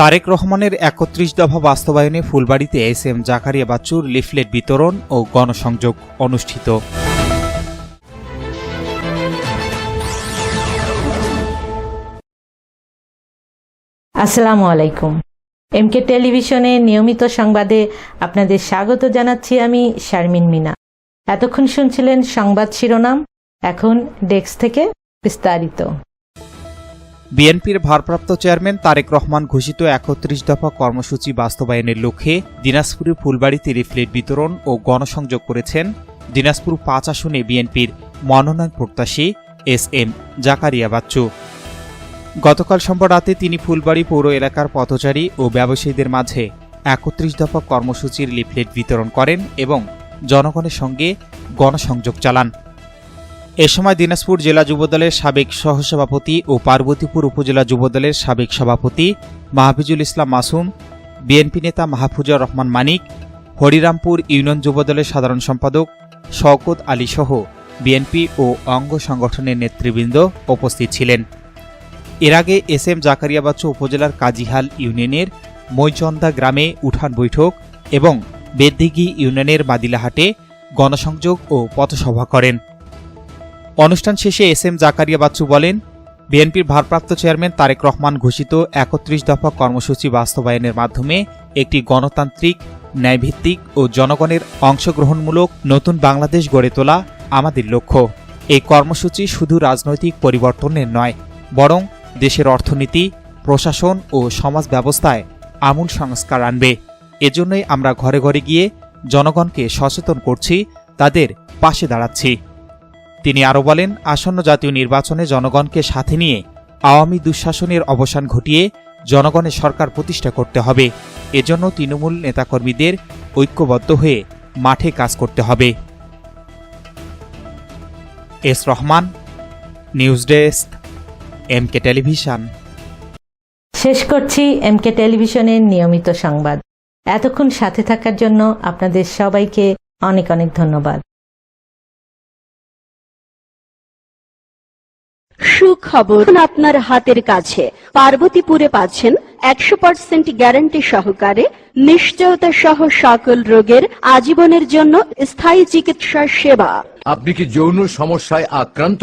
তারেক রহমানের একত্রিশ দফা বাস্তবায়নে ফুলবাড়িতে এস এম জাকারিয়া বাচ্চুর লিফলেট বিতরণ ও গণসংযোগ অনুষ্ঠিত। আসসালামু আলাইকুম। এমকে টেলিভিশনে নিয়মিত সংবাদে আপনাদের স্বাগত জানাচ্ছি আমি শারমিন মিনা। এতক্ষণ শুনছিলেন সংবাদ শিরোনাম, এখন ডেস্ক থেকে বিস্তারিত। বিএনপির ভারপ্রাপ্ত চেয়ারম্যান তারেক রহমান ঘোষিত একত্রিশ দফা কর্মসূচি বাস্তবায়নের লক্ষ্যে দিনাজপুরের ফুলবাড়িতে লিফলেট বিতরণ ও গণসংযোগ করেছেন দিনাজপুর পাঁচ আসনে বিএনপির মনোনয়ন প্রত্যাশী এস এম জাকারিয়া বাচ্চু। গতকাল সোমবার রাতে তিনি ফুলবাড়ি পৌর এলাকার পথচারী ও ব্যবসায়ীদের মাঝে একত্রিশ দফা কর্মসূচির লিফলেট বিতরণ করেন এবং জনগণের সঙ্গে গণসংযোগ চালান। এ সময় দিনাজপুর জেলা যুবদলের সাবেক সহসভাপতি ও পার্বতীপুর উপজেলা যুবদলের সাবেক সভাপতি মাহফিজুল ইসলাম মাসুম, বিএনপি নেতা মাহফুজুর রহমান মানিক, হরিরামপুর ইউনিয়ন যুবদলের সাধারণ সম্পাদক শওকত আলী সহ বিএনপি ও অঙ্গ সংগঠনের নেতৃবৃন্দ উপস্থিত ছিলেন। এর আগে এস এম জাকারিয়া বাচ্চু উপজেলার কাজিহাল ইউনিয়নের মৈচন্দা গ্রামে উঠান বৈঠক এবং বেদদিঘি ইউনিয়নের মাদিলাহাটে গণসংযোগ ও পথসভা করেন। অনুষ্ঠান শেষে এস এম জাকারিয়া বাচ্চু বলেন, বিএনপির ভারপ্রাপ্ত চেয়ারম্যান তারেক রহমান ঘোষিত একত্রিশ দফা কর্মসূচি বাস্তবায়নের মাধ্যমে একটি গণতান্ত্রিক, ন্যায়ভিত্তিক ও জনগণের অংশগ্রহণমূলক নতুন বাংলাদেশ গড়ে তোলা আমাদের লক্ষ্য। এই কর্মসূচি শুধু রাজনৈতিক পরিবর্তনের নয়, বরং দেশের অর্থনীতি, প্রশাসন ও সমাজ ব্যবস্থায় আমূল সংস্কার আনবে। এজন্যই আমরা ঘরে ঘরে গিয়ে জনগণকে সচেতন করছি, তাদের পাশে দাঁড়াচ্ছি। তিনি আরও বলেন, আসন্ন জাতীয় নির্বাচনে জনগণকে সাথে নিয়ে আওয়ামী দুঃশাসনের অবসান ঘটিয়ে জনগণের সরকার প্রতিষ্ঠা করতে হবে। এজন্য তৃণমূল নেতাকর্মীদের ঐক্যবদ্ধ হয়ে মাঠে কাজ করতে হবে। S Rahman, news desk, MK television. শেষ করছি এমকে টেলিভিশনের নিয়মিত সংবাদ। এতক্ষণ সাথে থাকার জন্য আপনাদের সবাইকে অনেক অনেক ধন্যবাদ। সুখবর আপনার হাতের কাছে। পার্বতীপুরে পাচ্ছেন একশো পার্সেন্ট গ্যারান্টি সহকারে নিশ্চয়তা সহ সকল রোগের আজীবনের জন্য স্থায়ী চিকিৎসা সেবা। আপনি কি যৌন সমস্যায় আক্রান্ত?